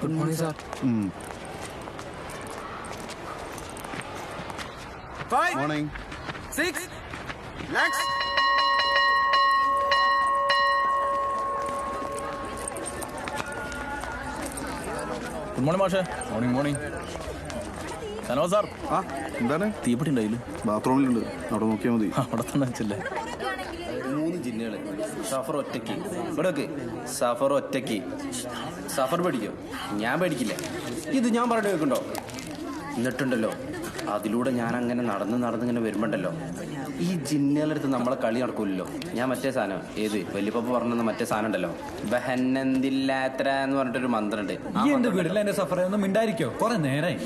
Good morning sir Five, morning six, next. Good morning മാഷേ. Morning morning സനോ sir ആ എന്താണ്? തീപ്പെട്ടി ഉണ്ടായില്ല? ബാത്റൂമിലുണ്ട്. അവിടെ നോക്കിയാൽ മതി. അവിടെ തന്നെ വെച്ചല്ലേ? മൂന്ന് ജിന്നുകൾ സഫർ ഒറ്റയ്ക്ക്. ഇവിടെ വെക്ക് സഫർ ഒറ്റയ്ക്ക്. സഫർ പേടിക്കോ ഞാൻ പേടിക്കില്ല ഇത് ഞാൻ പറഞ്ഞു വെക്കുണ്ടോ എന്നിട്ടുണ്ടല്ലോ അതിലൂടെ ഞാൻ അങ്ങനെ നടന്ന് നടന്ന് ഇങ്ങനെ വരുമ്പോണ്ടല്ലോ ഈ ജിന്നുകളടുത്ത് നമ്മളെ കളി നടക്കൂലല്ലോ. ഞാൻ മറ്റേ സാധനം ഏത്? വല്യപ്പ പറഞ്ഞ മറ്റേ സാധനം ഉണ്ടല്ലോ. ബഹന്നന്തില്ലാത്ര എന്ന് പറഞ്ഞിട്ടൊരു മന്ത്രണ്ട്. എന്റെ വീട്ടിൽ എന്റെ സഫർ ഒന്നും മിണ്ടായിരിക്കോ? കൊറേ നേരായി.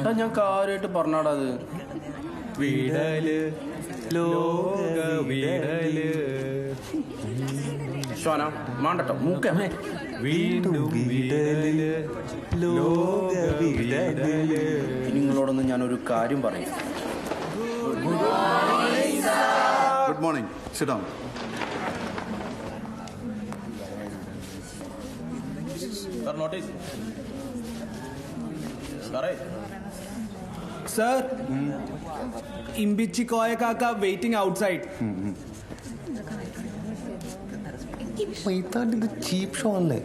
എടാ, ഞാൻ കാര്യമായിട്ട് പറഞ്ഞാടാ അത്. വീടൽ ലോക വീടൽ ഷോന മാണ്ടട്ടോ. മൂക്കമേ വീണ്ടും വീടൽ. ലോക വീടൽ ഇനി നിങ്ങളോടൊന്ന് ഞാനൊരു കാര്യം പറയും. ഗുഡ് മോർണിംഗ് സിഡാം സാർ നോട്ടീസ് സാറേ sir Imbichi Koya Kaka waiting outside. ഇത് ചീപ്പ് ഷോ അല്ലേ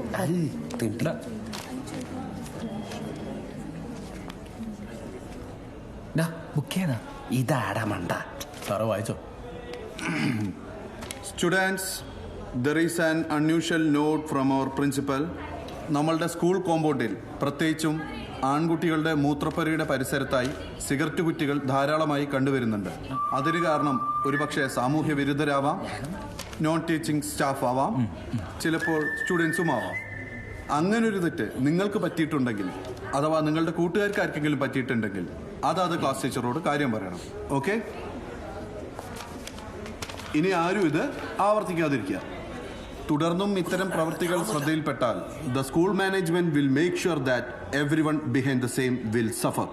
ബുക്ക് ചെയ്താ ഇതാടാ മണ്ട. സാറ് വായിച്ചോ. Students there is an unusual note from our principal നമ്മളുടെ സ്കൂൾ കോമ്പൗണ്ടിൽ പ്രത്യേകിച്ചും ആൺകുട്ടികളുടെ മൂത്രപ്പുരയുടെ പരിസരത്തായി സിഗരറ്റ് കുറ്റികൾ ധാരാളമായി കണ്ടുവരുന്നുണ്ട്. അതിന് കാരണം ഒരുപക്ഷെ സാമൂഹ്യ വിരുദ്ധരാവാം നോൺ ടീച്ചിങ് സ്റ്റാഫ് ആവാം ചിലപ്പോൾ സ്റ്റുഡൻസും ആവാം. അങ്ങനൊരു തെറ്റ് നിങ്ങൾക്ക് പറ്റിയിട്ടുണ്ടെങ്കിൽ അഥവാ നിങ്ങളുടെ കൂട്ടുകാർക്ക് ആർക്കെങ്കിലും പറ്റിയിട്ടുണ്ടെങ്കിൽ അതാത് ക്ലാസ് ടീച്ചറോട് കാര്യം പറയണം. ഓക്കെ ഇനി ആരും ഇത് ആവർത്തിക്കാതിരിക്കുക. തുടർന്നും ഇത്തരം പ്രവൃത്തികൾ ശ്രദ്ധയിൽപ്പെട്ടാൽ the school management will make sure that every one behind the same will suffer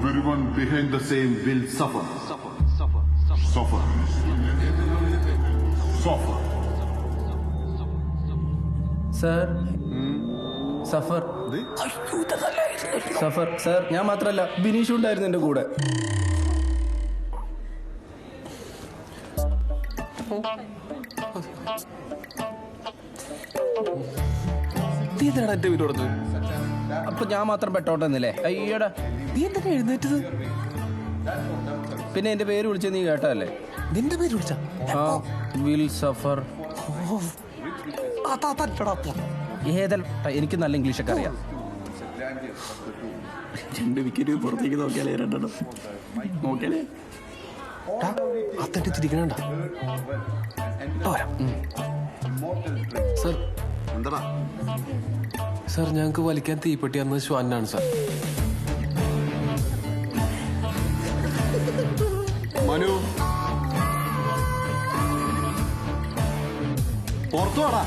Everyone behind the same will suffer. Suffer. Suffer. Suffer. Suffer. Sir suffer suffer sir ഞാൻ മാത്രല്ല ബിനീഷ് ഉണ്ടായിരുന്നു എന്റെ കൂടെ നീ എന്തിനാണ് എന്റെ വീട് കൊടുത്തത് അപ്പൊ ഞാൻ മാത്രം പെട്ടോട്ടെന്നില്ലേ അയ്യടാ നീ എന്തിനാ എഴുന്നേറ്റത്? പിന്നെ എന്റെ പേര് വിളിച്ച നീ കേട്ടല്ലേ നിന്റെ പേര് വിളിച്ച? ആ വിൽ സഫർ. ഏതല്ല എനിക്ക് നല്ല ഇംഗ്ലീഷ് ഇംഗ്ലീഷൊക്കെ അറിയാം. രണ്ട് വിക്കറ്റ് പുറത്തേക്ക് നോക്കിയാലേ രണ്ടെണ്ണം. നോക്കിയാലേ? അത്തന്റെ തിരിക്കണണ്ട. സർ. എന്താടാ? സർ ഞങ്ങൾക്ക് വലിക്കാൻ തീപ്പെട്ടി അന്ന് ശ്വാനാണ് സർ. മനു. പുറത്തു വാടാ.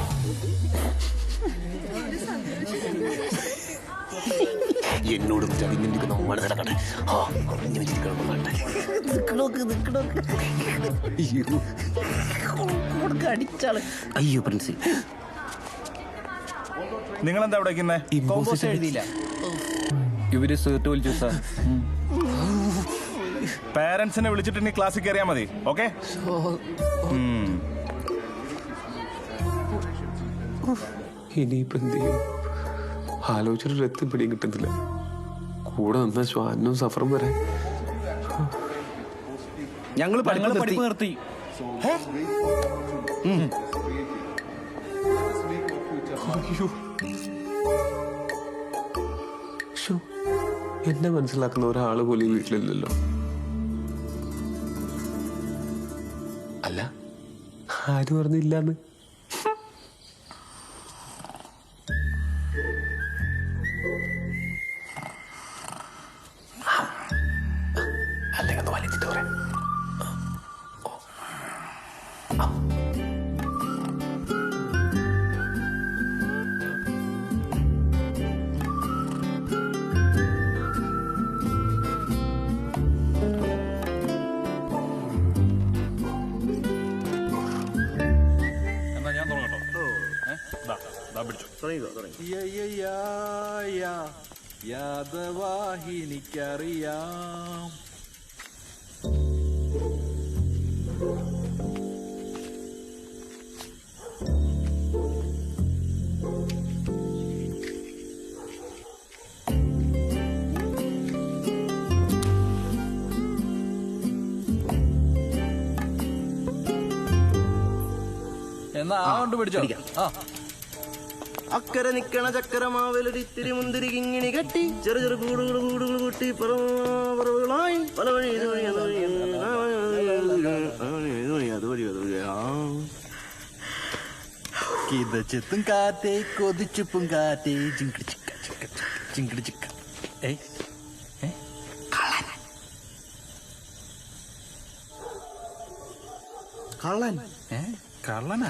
എന്നോട് നിങ്ങളെന്താ ആ അറിഞ്ഞു വെച്ചിരിക്കണം നാട്ടെ അയ്യോ. പ്രിൻസി. നിങ്ങൾ എന്താ ഇവിടെ എഴുതിയില്ല. ഇവർ സീറ്റ് വിളിച്ചു സാർ. പാരന്റ്സിനെ വിളിച്ചിട്ട് ഇനി ക്ലാസ്സിൽ കയറിയാൽ മതി. ഓക്കെ ഇനിയിപ്പോ എന്ത് ചെയ്യും? ആലോചിച്ചിട്ട് രക്തം പിടിയും കിട്ടുന്നില്ല കൂടെ നിന്ന ശ്വാനും സഫറും വരെ. ഞങ്ങൾ പഠിപ്പ് പഠിപ്പ് നിർത്തി. എന്നെ മനസ്സിലാക്കുന്ന ഒരാൾ പോലും വീട്ടിലില്ലല്ലോ. ആര് പറഞ്ഞില്ലാന്ന്? യാദവാഹിനിക്കറിയാം എന്നാ ആ കൊണ്ട് പിടിച്ചോ. ആ. അക്കരെ നിക്കണ ചക്കര മാവിലൊരു ഇത്തിരി മുന്തിരി കിങ്ങിണി കെട്ടി ചെറു ചെറു കൂടുകൾ കൂടുകൾ കൂട്ടി പറവുകളായി പല വഴി ഇത് കാറ്റേ കൊതിച്ചുപ്പും കാറ്റേ ചിങ്കിടി ചിക്ക ചിക്ക ഏ? കള്ളൻ ഏ കള്ളനാ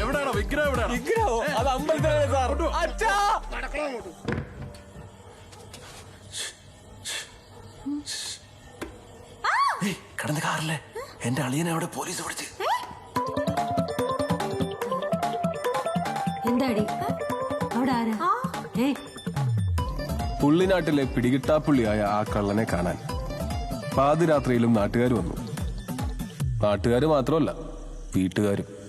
എവിടെയാണോ വിഗ്രഹം എവിടെയാണ് കടന്ന കാറിലെ എന്റെ അളിയനെ അവിടെ പോലീസ് പിടിച്ച് എന്താടി? അവിടെ ആരാ? ഏ പുള്ളിനാട്ടിലെ പിടികിട്ടാപ്പുള്ളിയായ ആ കള്ളനെ കാണാൻ പാതിരാത്രിയിലും നാട്ടുകാർ വന്നു. നാട്ടുകാർ മാത്രമല്ല വീട്ടുകാരും.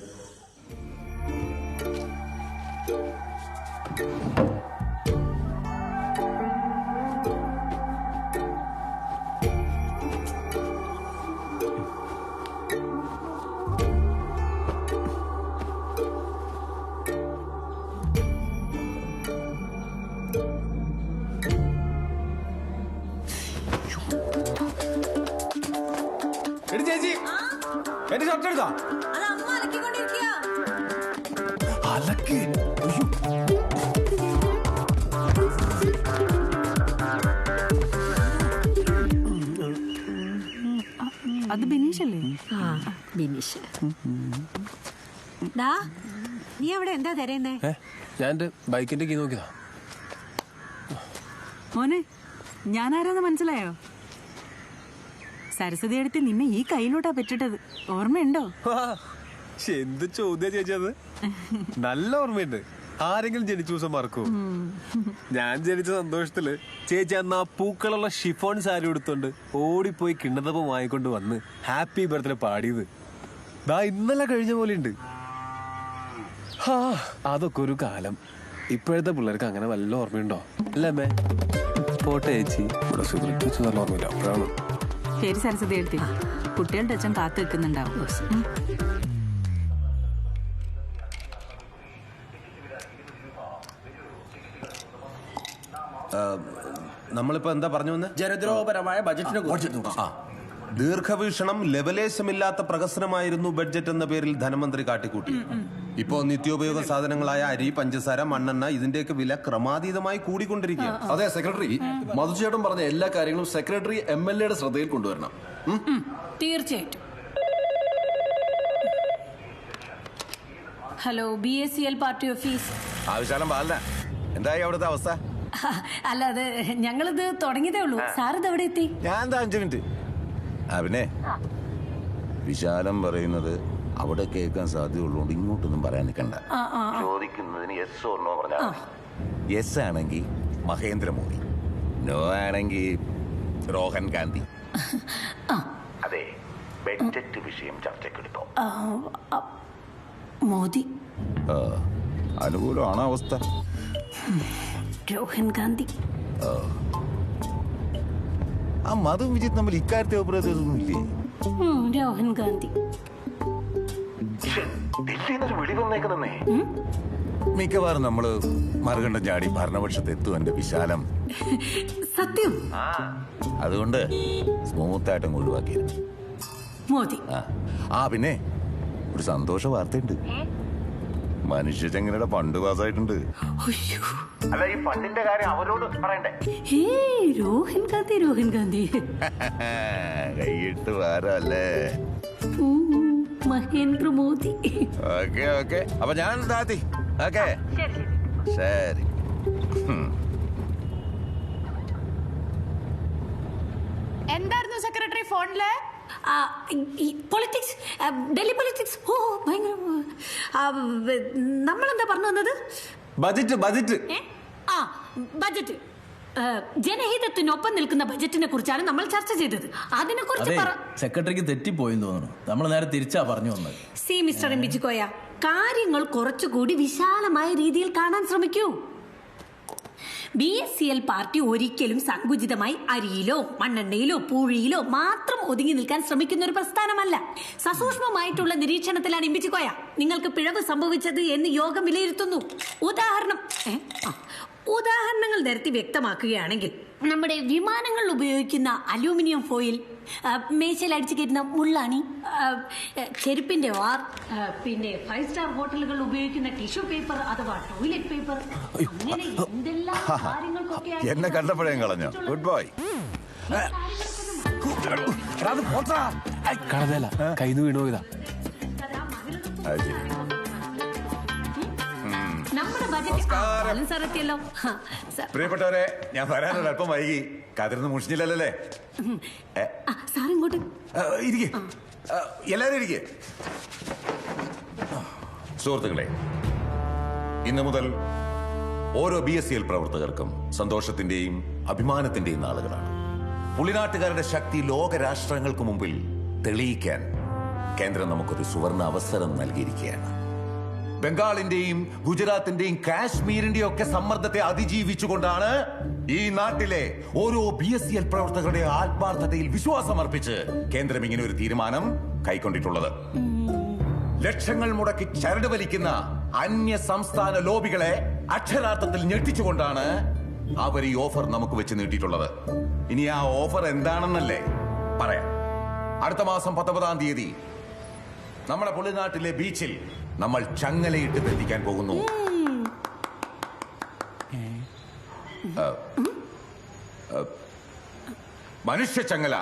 നീ അവിടെ എന്താ തരുന്നേ? ഞാൻ എന്റെ ബൈക്കിന്റെ കീ നോക്കിയതാ. മോനെ ഞാനാരാന്ന് മനസ്സിലായോ? സരസ്വതി എടുത്ത് നിന്നെ ഈ കയ്യിലോട്ടാ പെറ്റിട്ടത്. ഓർമ്മയുണ്ടോ? എന്ത് ചോദ്യം ചേച്ചത് നല്ല ഓർമ്മയുണ്ട്. ആരെങ്കിലും ജനിച്ച ദിവസം മറക്കൂ. ഞാൻ ജനിച്ച സന്തോഷത്തിൽ ചേച്ചി അന്ന് ആ പൂക്കളുള്ള ഷിഫോൺ സാരി എടുത്തോണ്ട് ഓടിപ്പോയി കിണ്ണതപ്പം വാങ്ങിക്കൊണ്ട് വന്ന് ഹാപ്പി ബർത്ത്ഡേ പാടിയത്. ദാ ഇന്നലെ കഴിഞ്ഞ പോലെ ഉണ്ട് ഹാ അതൊക്കെ ഒരു കാലം ഇപ്പോഴത്തെ പിള്ളേർക്ക് അങ്ങനെ വല്ല ഓർമ്മയുണ്ടോ? അല്ലേ അമ്മേ? പോട്ടെ ചേച്ചി. ഇവിടെ സിഗരറ്റ് വെച്ച് നല്ല ഓർമ്മയില്ല. അപ്പോഴാണ്. ശരി സരസ്വതി എടുത്തി കുട്ടികളുടെ അച്ഛൻ കാത്തു വെക്കുന്നുണ്ടാവും നമ്മളിപ്പോ എന്താ പറഞ്ഞു വന്ന്? ജനദ്രോഹപരമായ ബജറ്റിനെ കുറിച്ച്. ആ. ദീർഘവീക്ഷണം ലവലേശമില്ലാത്ത പ്രഹസനമായിരുന്നു ബഡ്ജറ്റ് എന്ന പേരിൽ ധനമന്ത്രി കാട്ടിക്കൂട്ടി. ഇപ്പോ നിത്യോപയോഗ സാധനങ്ങളായ അരി പഞ്ചസാര മണ്ണെണ്ണ ഇതിന്റെയൊക്കെ വില ക്രമാതീതമായി കൂടിക്കൊണ്ടിരിക്കുക അതെ സെക്രട്ടറി. മധുചേട്ടൻ പറഞ്ഞ എല്ലാ കാര്യങ്ങളും സെക്രട്ടറി എം എൽ എയുടെ ശ്രദ്ധയിൽ കൊണ്ടുവരണം? തീർച്ചയായിട്ടും. Hello B S C L party office. ആവശ്യാലം പാലന. എന്തായി അവിടുത്തെ അവസ്ഥ? അല്ല അത് ഞങ്ങളിത് തുടങ്ങിയതേ ഉള്ളൂ. സാർ ഇത് എവിടെ എത്തി? ഞാൻ എന്താ അഞ്ചു മിനിറ്റ്. പിന്നെ വിശാലം പറയുന്നത് അവിടെ കേൾക്കാൻ സാധ്യതയുള്ളതുകൊണ്ട് ഇങ്ങോട്ടൊന്നും പറയാൻ നിൽക്കണ്ട. ചോദിക്കുന്നതിന് യെസ് ഓർണോ പറഞ്ഞാൽ യെസ് ആണെങ്കിൽ മഹേന്ദ്രമോദി. നോ ആണെങ്കിൽ രോഹൻ ഗാന്ധി. അതെ ബഡ്ജറ്റ് വിഷയം ആ, മോദി. അനുകൂലമാണ് അവസ്ഥ? രോഹൻ ഗാന്ധി. ആ മധു വിജിത് തമ്മിൽ ഇക്കാര്യത്തെ അഭിപ്രായത്തിലൊന്നും ഇല്ലേ? ഗാന്ധി. മിക്കവാറും നമ്മൾ മറുകണ്ഠം ചാടി ഭരണപക്ഷത്ത് എത്തും എന്റെ വിശാലം. സത്യം? അതുകൊണ്ട് സ്മൂത്തായിട്ടും ഒഴിവാക്കിയിരുന്നു. മോദി. ആ. പിന്നെ ഒരു സന്തോഷ വാർത്തയുണ്ട്. മനുഷ്യ ചെങ്ങനയുടെ ഫണ്ട് പാസ്സായിട്ടുണ്ട്. അയ്യോ. അല്ല ഈ ഫണ്ടിന്റെ കാര്യം അവരോട് പറയണ്ടേ? ഹേ രോഹിൻ ഗാന്ധി രോഹിൻ ഗാന്ധി. കൈയിട്ട് വാരല്ലേ മഹേന്ദ്ര മോദി. Okay okay. അപ്പൊ ഞാൻ താത്തി. ഓക്കെ. ശരി. എന്തായിരുന്നു സെക്രട്ടറി ഫോണിൽ? പൊളിറ്റിക്സ് ഡൽഹി പൊളിറ്റിക്സ് ഓ ഭയങ്കര നമ്മളെന്താ പറഞ്ഞു വന്നത്? Budget budget. ആ ബജറ്റ്. ജനഹിതത്തിനൊപ്പം നിൽക്കുന്ന ബജറ്റിനെ കുറിച്ചാണ് നമ്മൾ ചർച്ച ചെയ്തത്. അതിനെ കുറിച്ച് സെക്രട്ടറിക്ക് തെറ്റിപ്പോയെന്ന് തോന്നുന്നു. നമ്മൾ നേരെ തിരിച്ചാ പറഞ്ഞു വന്നത്. C mister M. ബിജിക്കോയ കാര്യങ്ങൾ കുറച്ചുകൂടി വിശാലമായ രീതിയിൽ കാണാൻ ശ്രമിക്കൂ. B S C L party ഒരിക്കലും സങ്കുചിതമായി അരിയിലോ മണ്ണെണ്ണയിലോ പൂഴിയിലോ മാത്രം ഒതുങ്ങി നിൽക്കാൻ ശ്രമിക്കുന്ന ഒരു പ്രസ്ഥാനമല്ല. സസൂക്ഷ്മമായിട്ടുള്ള നിരീക്ഷണത്തിലാണ് ഇമ്പിച്ചുകോയ നിങ്ങൾക്ക് പിഴവ് സംഭവിച്ചത് എന്ന് യോഗം വിലയിരുത്തുന്നു. ഉദാഹരണം ഉദാഹരണങ്ങൾ നിരത്തി വ്യക്തമാക്കുകയാണെങ്കിൽ നമ്മുടെ വിമാനങ്ങളിൽ ഉപയോഗിക്കുന്ന അലൂമിനിയം ഫോയിൽ അടിച്ചു കയറ്റുന്ന മുള്ളാണി ചെരുപ്പിന്റെ വാർ പിന്നെ ഫൈവ് സ്റ്റാർ ഹോട്ടലുകൾ ഉപയോഗിക്കുന്ന ടിഷ്യൂ പേപ്പർ അഥവാ ടോയ്ലറ്റ് പേപ്പർ അങ്ങനെ എന്തെല്ലാം എന്നെ കണ്ടപ്പോഴേ കളഞ്ഞു ഗുഡ് ബോയ് കയ്യിൽ വീണു പോയതാ അത് ശരി നമ്മുടെ ബജറ്റ് സാർ എത്തിയല്ലോ. പ്രിയപ്പെട്ടവരെ ഞാൻ വരാനൊരു അല്പം വൈകി. കാത്തിരുന്ന് മുഷിഞ്ഞില്ലല്ലേ സാർ ഇങ്ങോട്ട്. ഇരിക്കെ. ആ, എല്ലാവരും ഇരിക്കെ. സുഹൃത്തുക്കളെ ഇന്നു മുതൽ ഓരോ ബി എസ് സി എൽ പ്രവർത്തകർക്കും സന്തോഷത്തിന്റെയും അഭിമാനത്തിന്റെയും നാളുകളാണ്. പുളിനാട്ടുകാരുടെ ശക്തി ലോകരാഷ്ട്രങ്ങൾക്ക് മുമ്പിൽ തെളിയിക്കാൻ കേന്ദ്രം നമുക്കൊരു സുവർണ അവസരം നൽകിയിരിക്കുകയാണ്. ബംഗാളിന്റെയും ഗുജറാത്തിന്റെയും കാശ്മീരിന്റെയും ഒക്കെ സമ്മർദ്ദത്തെ അതിജീവിച്ചുകൊണ്ടാണ് ഈ നാട്ടിലെ ഓരോ ബി എസ് സി എൽ പ്രവർത്തകരുടെ ആത്മാർത്ഥതയിൽ വിശ്വാസമർപ്പിച്ച് കേന്ദ്രം ഇങ്ങനെ ഒരു തീരുമാനം കൈക്കൊണ്ടിട്ടുള്ളത്. ലക്ഷങ്ങൾ മുടക്കി ചരട് വലിക്കുന്ന അന്യ സംസ്ഥാന ലോബികളെ അക്ഷരാർത്ഥത്തിൽ ഞെട്ടിച്ചുകൊണ്ടാണ് അവർ ഈ ഓഫർ നമുക്ക് വെച്ച് നീട്ടിയിട്ടുള്ളത്. ഇനി ആ ഓഫർ എന്താണെന്നല്ലേ പറയാം. അടുത്ത മാസം പത്തൊമ്പതാം തീയതി നമ്മുടെ പുള്ളിനാട്ടിലെ ബീച്ചിൽ നമ്മൾ ചങ്ങലയിട്ട് തെറ്റിക്കാൻ പോകുന്നു. മനുഷ്യ ചങ്ങല.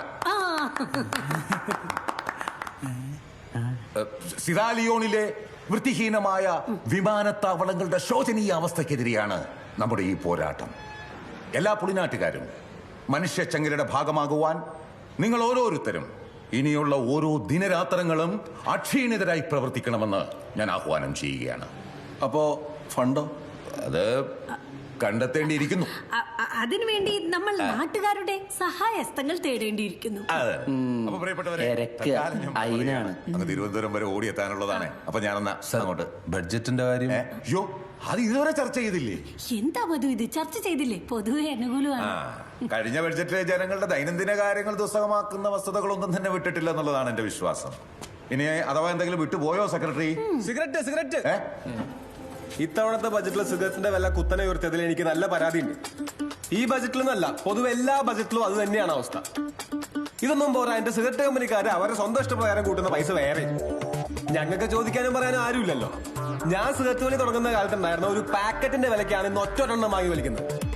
സിറാലിയോണിലെ വൃത്തിഹീനമായ വിമാനത്താവളങ്ങളുടെ ശോചനീയ അവസ്ഥക്കെതിരെയാണ് നമ്മുടെ ഈ പോരാട്ടം. എല്ലാ പുളിനാട്ടുകാരും മനുഷ്യ ചങ്ങലയുടെ ഭാഗമാകുവാൻ നിങ്ങൾ ഓരോരുത്തരും ഇനിയുള്ള ഓരോ ദിനരാത്രങ്ങളും അക്ഷീണിതരായി പ്രവർത്തിക്കണമെന്ന് ഞാൻ ആഹ്വാനം ചെയ്യുകയാണ്. അപ്പോ ഫണ്ടോ? അത് കണ്ടെത്തേണ്ടിയിരിക്കുന്നു. അതിനുവേണ്ടി നമ്മൾ നാട്ടുകാരുടെ സഹായഹസ്തങ്ങൾ തേടേണ്ടിയിരിക്കുന്നു. അങ്ങ് തിരുവനന്തപുരം വരെ ഓടിയെത്താനുള്ളതാണ്. അപ്പൊ ഞാനെന്നാ അങ്ങോട്ട്. ബഡ്ജറ്റിന്റെ കാര്യം? അയ്യോ അത് ഇതുവരെ ചർച്ച ചെയ്തില്ലേ? എന്താ പൊതു ഇത്? ചർച്ച ചെയ്തില്ലേ? പൊതുവെ അനുകൂലമാണ്. കഴിഞ്ഞ ബഡ്ജറ്റിലെ ജനങ്ങളുടെ ദൈനംദിന കാര്യങ്ങൾ ദുസ്സഹമാക്കുന്ന വസ്തുതകളൊന്നും തന്നെ വിട്ടിട്ടില്ല എന്നുള്ളതാണ് എന്റെ വിശ്വാസം. ഇനി അഥവാ എന്തെങ്കിലും വിട്ടുപോയോ സെക്രട്ടറി? Cigarette cigarette. ഏ? ഇത്തവണത്തെ ബജറ്റിൽ സിഗരറ്റിന്റെ വില കുത്തനെ ഉയർത്തിയതിൽ എനിക്ക് നല്ല പരാതി ഉണ്ട് ഈ ബജറ്റിൽ നിന്നല്ല പൊതുവെ എല്ലാ ബജറ്റിലും അത് തന്നെയാണ് അവസ്ഥ. ഇതൊന്നും പോരാ എന്റെ സിഗരറ്റ് കമ്പനിക്കാര് അവരെ സ്വന്തം ഇഷ്ടപ്രകാരം കൂട്ടുന്ന പൈസ വേറെ. ഞങ്ങൾക്ക് ചോദിക്കാനും പറയാനും ആരുമില്ലല്ലോ. ഞാൻ സിഗരറ്റ് വലി തുടങ്ങുന്ന കാലത്തുണ്ടായിരുന്ന ഒരു പാക്കറ്റിന്റെ വിലക്കാണ് ഇന്ന് ഒറ്റൊരെണ്ണം വാങ്ങി വലിക്കുന്നത്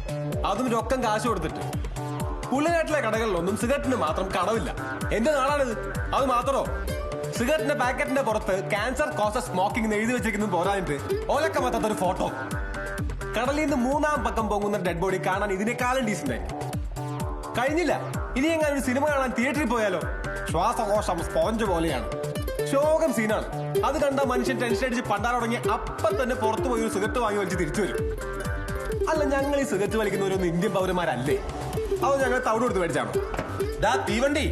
അതും രൊക്കം കാശ് കൊടുത്തിട്ട്. പുള്ളിനാട്ടിലെ കടകളിലൊന്നും സിഗരറ്റിന് മാത്രം കടവില്ല. എന്റെ നാടാണിത്? അത് മാത്രോ? സിഗരറ്റിന്റെ പാക്കറ്റിന്റെ പുറത്ത് ക്യാൻസർ കോസസ് സ്മോക്കിംഗ് എഴുതി വെച്ചിരിക്കുന്നത് പോരാഞ്ഞിട്ട് ഓലക്ക മാറ്റാത്ത ഒരു ഫോട്ടോ കടലിൽ നിന്ന് മൂന്നാം പക്കം പോകുന്ന ഡെഡ് ബോഡി കാണാൻ ഇതിനേക്കാളും ഡീസന്റ് കഴിഞ്ഞില്ല. ഇനി എങ്ങനെ ഒരു സിനിമ കാണാൻ തിയേറ്ററിൽ പോയാലോ? ശ്വാസകോശം സ്പോഞ്ച് പോലെയാണ്. ശോകം സീനാണ് അത് കണ്ട മനുഷ്യൻ ടെൻഷൻ അടിച്ച് പണ്ടാൻ തുടങ്ങി അപ്പൊ തന്നെ പുറത്തു പോയി ഒരു സിഗരറ്റ് വാങ്ങി വലിച്ച് തിരിച്ചു വരും. അല്ല ഞങ്ങൾ ഈ സിഗരറ്റ് വലിക്കുന്നവരൊന്നും ഇന്ത്യൻ പൗരന്മാരല്ലേ? അത് ഞങ്ങൾ തവിട് കൊടുത്ത് മേടിച്ചാണോ ഡാ തീവണ്ടി.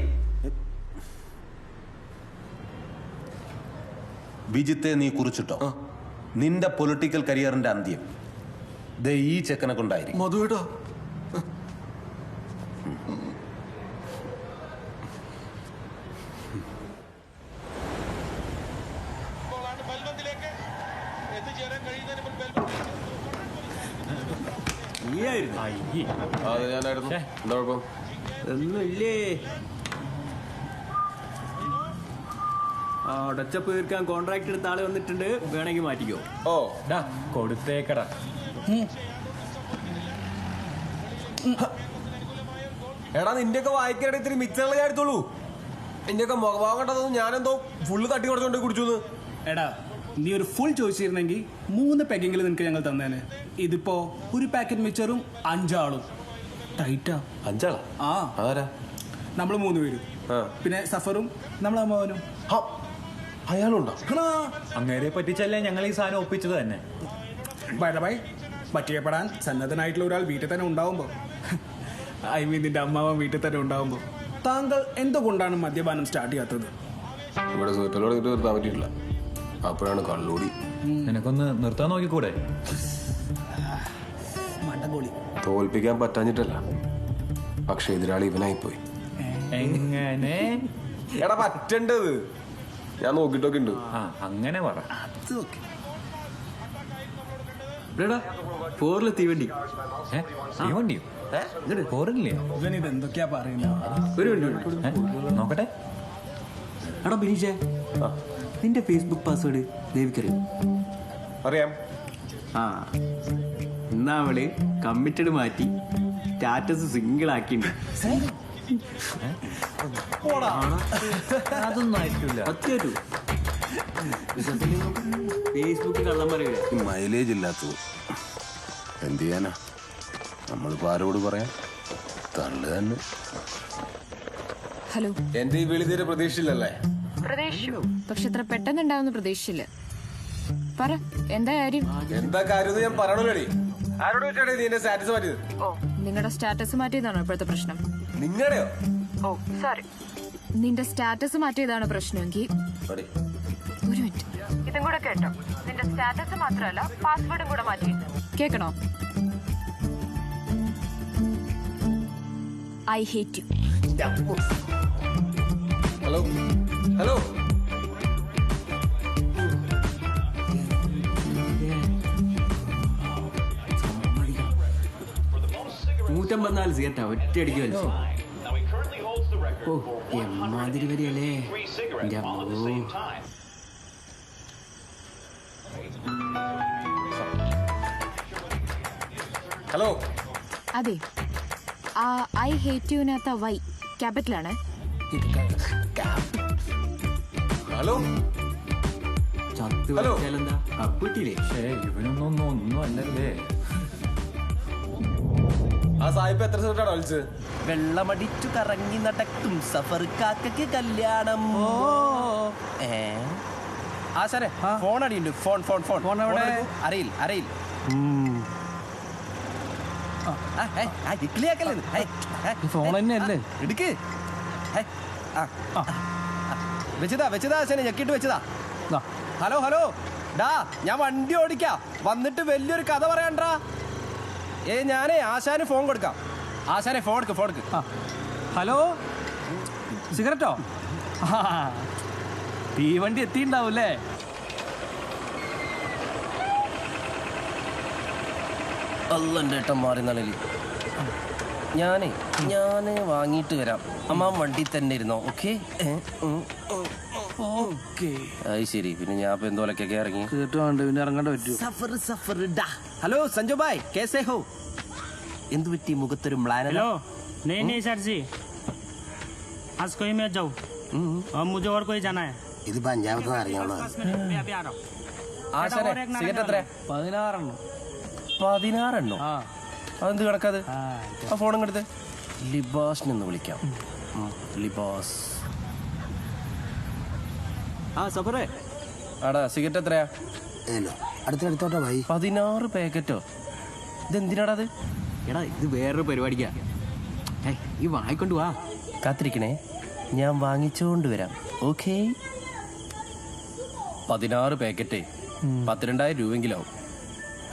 വിജിത്തെ നീ കുറിച്ചിട്ടോ? നിന്റെ പൊളിറ്റിക്കൽ കരിയറിന്റെ അന്ത്യം. ദേ ഈ ചെക്കനെ കൊണ്ടായിരിക്കും. മധുവേട്ടാ അതെ ഞാനായിരുന്നു എന്താ കുഴപ്പം ഒന്നുമില്ലേ അടച്ചപ്പ് തീർക്കാൻ കോൺട്രാക്ട് എടുത്ത ആൾ വന്നിട്ടുണ്ട്. വേണമെങ്കിൽ മാറ്റിക്കോ. ഓ കൊടുത്തേക്കടാ. എടാ നിന്റെയൊക്കെ വായിക്കാനായിട്ട് ഇത്തിരി മിച്ചറുള്ള ഞാൻ എടുത്തോളൂ. എന്റെയൊക്കെ മുഖഭാവം കണ്ടതൊന്നും ഞാനെന്തോ ഫുള്ള് തട്ടി കൊടുത്തോണ്ട് കുടിച്ചു എടാ നീ ഒരു ഫുൾ ചോദിച്ചിരുന്നെങ്കിൽ മൂന്ന് പാക്കെങ്കിലും നിനക്ക് ഞങ്ങൾ തന്നേനെ. ഇതിപ്പോ ഒരു പാക്കറ്റ് മിച്ചറും അഞ്ചാളും. ടൈറ്റാ. അഞ്ചാളാ? ആ. ആരാ? നമ്മൾ മൂന്ന് പേരും. പിന്നെ സഫറും നമ്മളെ അമ്മാവനും. അയാളുണ്ടോ? അങ്ങേരെ പറ്റിച്ചല്ലേ ഞങ്ങൾ ഈ സാധനം ഒപ്പിച്ചത് തന്നെ. ബൈ പറ്റിയപ്പെടാൻ സന്നദ്ധനായിട്ടുള്ള ഒരാൾ വീട്ടിൽ തന്നെ ഉണ്ടാവുമ്പോ. ഐ മീൻ നിന്റെ അമ്മാവൻ വീട്ടിൽ തന്നെ ഉണ്ടാവുമ്പോ. താങ്കൾ എന്തുകൊണ്ടാണ് മദ്യപാനം സ്റ്റാർട്ട് ചെയ്യാത്തത്? ഇവിടെ സുഹൃത്തുക്കളോട് ഇത് നിർത്താൻ പറ്റിയിട്ടില്ല. അപ്പോഴാണ് കള്ളൂടി നിനക്കൊന്ന് നിർത്താൻ നോക്കിക്കൂടെ? മണ്ടകോളി തോൽപ്പിക്കാൻ പറ്റാഞ്ഞിട്ടല്ല. പക്ഷെ എതിരാളി ഇവനായിപ്പോയി. എങ്ങനെ? എടാ പറ്റണ്ടത്. ഞാൻ നോക്കിട്ടൊക്കെ ഉണ്ട് ആ അങ്ങനെ പറ. തീവണ്ടി. തീവണ്ടിയോ? എന്തൊക്കെയാ പറയുന്നത് ഒരു മിനിറ്റ് നോക്കട്ടെ. എടാ ബിനീഷേ. നിന്റെ ഫേസ്ബുക്ക് പാസ്വേഡ് ദേവിക്കറിയോ? അറിയാം. ആ. എന്നാ അവൾ കമ്മിറ്റഡ് മാറ്റി സ്റ്റാറ്റസ് സിംഗിൾ ആക്കിണ്ട് അതൊന്നും ആയിട്ടില്ല സത്യമായിട്ടു ഫേസ്ബുക്ക് കള്ളം മൈലേജ് ഇല്ലാത്തത്. എന്ത് ചെയ്യാനാ? നമ്മളിപ്പോ ആരോട് പറയാം? തള്ളു തന്നെ. ഹലോ. എന്റെ ഈ വിളി തീരെ പ്രതീക്ഷയില്ലല്ലേ? പക്ഷെ ഇത്ര പെട്ടെന്ന് ഉണ്ടാവുന്ന പ്രതീക്ഷയില്ല പറ എന്താ കാര്യം? എന്താ കാര്യം ഞാൻ പറയണല്ലോടി. ആരോട് വെച്ചാണ് നീ എന്റെ സ്റ്റാറ്റസ് മാറ്റിയത്? ഓ നിങ്ങളുടെ സ്റ്റാറ്റസ് മാറ്റിയതാണോ ഇപ്പോഴത്തെ പ്രശ്നം? നിങ്ങളുടെയോ ഓ സോറി നിന്റെ സ്റ്റാറ്റസ് മാറ്റിയതാണ് പ്രശ്നമെങ്കിൽ? ഒരു മിനിറ്റ്. ഇതും കൂടെ കേട്ടോ. നിന്റെ സ്റ്റാറ്റസ് മാത്രമല്ല പാസ്വേഡും കൂടെ മാറ്റി കേക്കണോ? I hate you hello hello നൂറ്റമ്പത്തിനാല് സിഗരറ്റാ ഒറ്റയടിക്ക് വലിച്ചു. ഓ എമ്മാതിരി വരികയല്ലേ. എന്റെ അമ്മോ. ഹലോ അതെ. ആ ഐ ഹേറ്റ് യു നാത്ത വൈ ക്യാപിറ്റലാണ്. ഹലോ ചത്തു ഹലോ. പക്ഷേ ഇവനൊന്നും ഒന്നും ഒന്നും അല്ലല്ലേ. ആ സായിപ്പ് എത്ര സെറ്റാണ് വെള്ളമടിച്ചു കറങ്ങി നടക്കും സഫർ കാക്കയ്ക്ക് കല്യാണം. ഏ? ആ സാറേ ഫോൺ അടിയുണ്ട്. ഫോൺ ഫോൺ ഫോൺ ഫോൺ എവിടെ? അറിയിൽ അറിയിൽ. ഫോൺ എടുക്ക്. വെച്ചതാ വെച്ചതാ ഞെക്കിട്ട് വെച്ചതാ. Hello hello. ഡാ ഞാൻ വണ്ടി ഓടിക്കാ. വന്നിട്ട് വലിയൊരു കഥ പറയാണ്ടാ ഏ ഞാനേ ആശാന് ഫോൺ കൊടുക്കാം. ആശാനെ ഫോൺ എടുക്ക് ഫോൺ എടുക്ക്. ഹലോ? സിഗരറ്റോ? തീവണ്ടി എത്തിണ്ടാവൂല്ലേ അല്ലെന്റെ ഏട്ടൻ മാറി നളലി ഞാനേ ഞാൻ വാങ്ങിയിട്ട് വരാം. അമ്മ വണ്ടി തന്നെ ഇരുന്നോ ഓക്കെ? അത് ശരി പിന്നെ ഞാൻ ഇപ്പൊ എന്തോലൊക്കെ ഇറങ്ങി കേട്ടുകൊണ്ട് പിന്നെ ഇറങ്ങേണ്ട പറ്റൂ സഫർ സഫർ ഡാ ഹലോ സഞ്ജു ഭായ് കേസേ ഹോ എന്ത് പറ്റി മുഖത്തൊരു മ്ലാന हेलो नहीं नहीं सर जी आज कोई मैं जाऊँ अब मुझे और कोई जाना है ഇതിപ്പോ അഞ്ചാമത്തെ അറിയാമല്ലോ दस मिनट मैं अभी आ रहा हूँ ആശാനെ और एक नारायण സിഗരറ്റ് എത്ര പതിനാറെണ്ണം പതിനാറെണ്ണോ അതെന്ത് കണക്കത് ആ ഫോണും എടുത്ത് ലിബാസിനൊന്ന് വിളിക്കാം ഉം, ലിബാസ് ആ ആടാ സിഗരറ്റ് എത്രയാ? അടുത്തടുത്തോട്ടെ ഭായി പതിനാറ് പാക്കറ്റോ? ഇതെന്തിനാടാ അത്? എടാ ഇത് വേറൊരു പരിപാടിക്കാ. ഏയ് ഈ വാങ്ങിക്കൊണ്ട് വാ. കാത്തിരിക്കണേ. ഞാൻ വാങ്ങിച്ചുകൊണ്ട് വരാം. ഓക്കേ? പതിനാറ് പാക്കറ്റേ. പത്തിരണ്ടായിരം രൂപയെങ്കിലാവും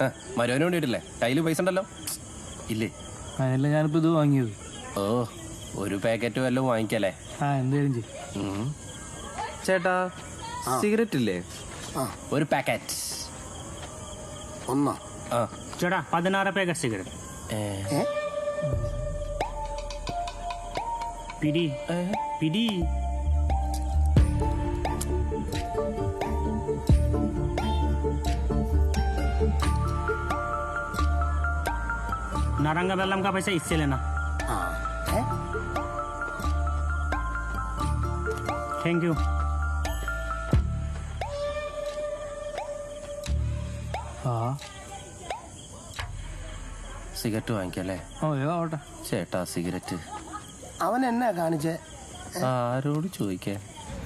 ആ മരുവന് വേണ്ടിയിട്ടില്ലേ കയ്യിൽ പൈസ ഉണ്ടല്ലോ. ഇല്ലേ? അതിനല്ല ഞാനിപ്പോ ഇത് വാങ്ങിയത്. ഓ ഒരു പാക്കറ്റ് വല്ലതും വാങ്ങിക്കല്ലേ? ആ എന്തായാലും ചെയ്യും. ചേട്ടാ സിഗരറ്റ് ഇല്ലേ ഒരു പാക്കറ്റ് ഒന്നോ ആ ചേട്ടാ പതിനാറ് പാക്കറ്റ് സിഗരറ്റ് പിടി പിടി नारंगा बेलम का पैसा इससे लेना थैंक यू സിഗരറ്റ് വാങ്ങിക്കല്ലേ? ഓ ആവട്ടെ ചേട്ടാ സിഗരറ്റ്. അവൻ എന്നാ കാണിച്ചേ? ആരോട് ചോദിക്കേ?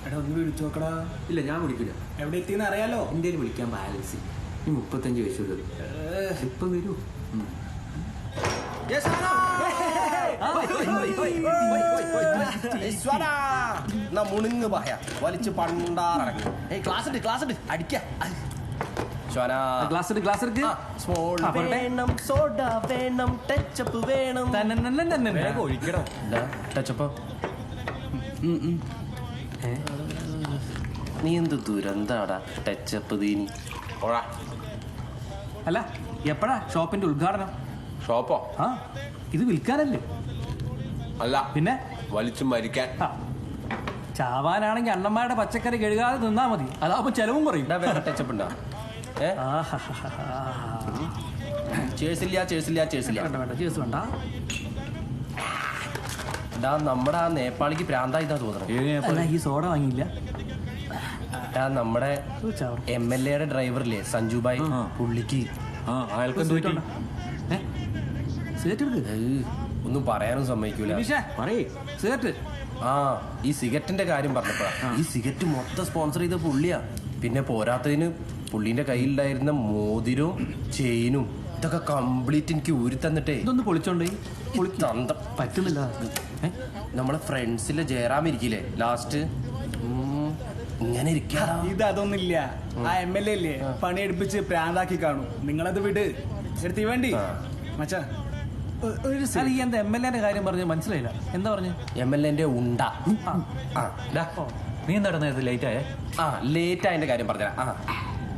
എടാ ഒന്ന് വിളിച്ചു നോക്കടാ ഇല്ല ഞാൻ വിളിക്കില്ല. എവിടെ എത്തിയെന്ന് അറിയാലോ? ഇന്ത്യയിൽ വിളിക്കാൻ ബാലൻസ്. ഈ മുപ്പത്തഞ്ച് വയസ്സുള്ളത് ഇപ്പൊ വരൂ. എന്നാ മുണിങ് പായ. വലിച്ച് പണ്ടാറങ്ങി. ക്ലാസ് ഉണ്ട് ക്ലാസ് ഉണ്ട്. അടിക്ക. ഗ്ലാസ് ഗ്ലാസ് സ്മോൾ വേണം സോഡ വേണം ടച്ചപ്പ് വേണം. ഒഴിക്കണം ടച്ചപ്പോ നീ എന്ത് ദുരന്താടാ? ടച്ചപ്പ് തീനി. അല്ല എപ്പോഴാ ഷോപ്പിന്റെ ഉദ്ഘാടനം? ഷോപ്പോ? ആ ഇത് വിൽക്കാനല്ലേ? അല്ല പിന്നെ? വലിച്ചു മരിക്കാൻ. ചാവാനാണെങ്കിൽ അണ്ണന്മാരുടെ പച്ചക്കറി കഴുകാതെ നിന്നാ മതി. അതാവുമ്പോ ചെലവും കുറയും. ടച്ചപ്പ് ഉണ്ടോ? ചേഴ്സില്ല ചേഴ്സില്ല ചേഴ്സില്ല. വേണ്ട വേണ്ട ഡാ നമ്മുടെ ആ നേപ്പാളിക്ക് പ്രാന്തായിട്ടാ തോന്നുന്നത് അല്ല ഈ സോഡ വാങ്ങിയില്ല. ഡാ നമ്മുടെ എം എൽ എയുടെ ഡ്രൈവറില്ലേ സഞ്ജുബായ്? പുള്ളിക്ക്? ഒന്നും പറയാനും സമ്മതിക്കൂല. ആ ഈ സിഗരറ്റിന്റെ കാര്യം പറഞ്ഞപ്പോഴാ. ഈ സിഗരറ്റ് മൊത്തം സ്പോൺസർ ചെയ്ത പുള്ളിയാ. പിന്നെ പോരാത്തതിന് പുള്ളിന്റെ കയ്യിലുണ്ടായിരുന്ന മോതിരവും ചെയിനും ഇതൊക്കെ കംപ്ലീറ്റ് എനിക്ക് ഊരി തന്നിട്ടേ. ഇതൊന്ന് പൊളിച്ചോണ്ടേ. തന്ത പറ്റുന്നില്ല. നമ്മളെ ഫ്രണ്ട്സിലെ ജയറാം ഇരിക്കില്ലേ ലാസ്റ്റ് ഇങ്ങനെ ഇരിക്കാ. ഇത് അതൊന്നില്ല ആ എം എൽ എ അല്ലേ പണിയെടുപ്പിച്ച് പ്രാന്താക്കി കാണും. നിങ്ങളത് വിട്. എടുത്തി വേണ്ടി. മച്ചാ ഒരു ഈ എന്താ എം എൽ എന്റെ കാര്യം പറഞ്ഞ് മനസ്സിലായില്ല. എന്താ പറഞ്ഞു? എം എൽ എന്റെ ഉണ്ട. നീ എന്താ ലേറ്റ് ആയേ? ആ ലേറ്റ് ആയതിന്റെ കാര്യം പറഞ്ഞ ആ.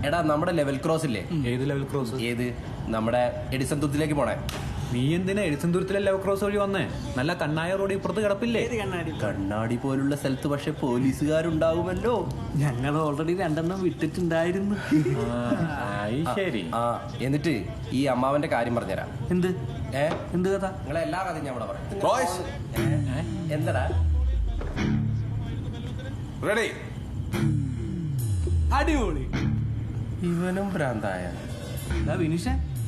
എടാ നമ്മുടെ ലെവൽ ക്രോസ് ഇല്ലേ? ഏത് ലെവൽ ക്രോസ് ഏത്? നമ്മുടെ എഡിസൺ തുത്തിലേക്ക് പോണേ. നീ എന്തിനാ എഡിസൺ ദൂരത്തിലെ ലെവൽ ക്രോസ് വഴി വന്നേ? നല്ല കണ്ണായ റോഡ് ഇപ്പുറത്ത് കിടപ്പില്ലേ? കണ്ണാടി? പോലുള്ള സ്ഥലത്ത് പക്ഷെ പോലീസുകാരുണ്ടാവുമല്ലോ. ഞങ്ങൾ ഓൾറെഡി രണ്ടെണ്ണം വിട്ടിട്ടുണ്ടായിരുന്നു. ശരി. ആ എന്നിട്ട് ഈ അമ്മാവന്റെ കാര്യം പറഞ്ഞുതരാം. എന്ത്? ഏ? എന്ത് കഥ? നിങ്ങളെ എല്ലാ കഥയും ഞാൻ ഇവിടെ പറയാം. എന്തടാ? റെഡി അടിപൊളി. ഇവനും ഭ്രാന്തായ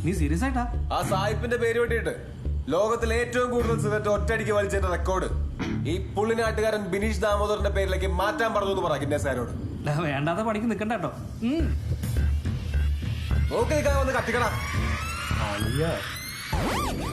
നീ സീരിയസ് ആയിട്ടാ? ആ സായിപ്പിന്റെ പേര് വേണ്ടിട്ട് ലോകത്തിലെ ഏറ്റവും കൂടുതൽ സിഗരറ്റ് ഒറ്റയടിക്ക് വലിച്ചതിന്റെ റെക്കോർഡ് ഈ പുള്ളിനാട്ടുകാരൻ ബിനീഷ് ദാമോദറിന്റെ പേരിലേക്ക് മാറ്റാൻ പറഞ്ഞു എന്ന് പറ ഗിന്നസാരോട് വേണ്ടാത്ത പണിക്ക് നിക്കണ്ട ഓക്കെ വന്ന് കത്തിക്കടാ. Thank you.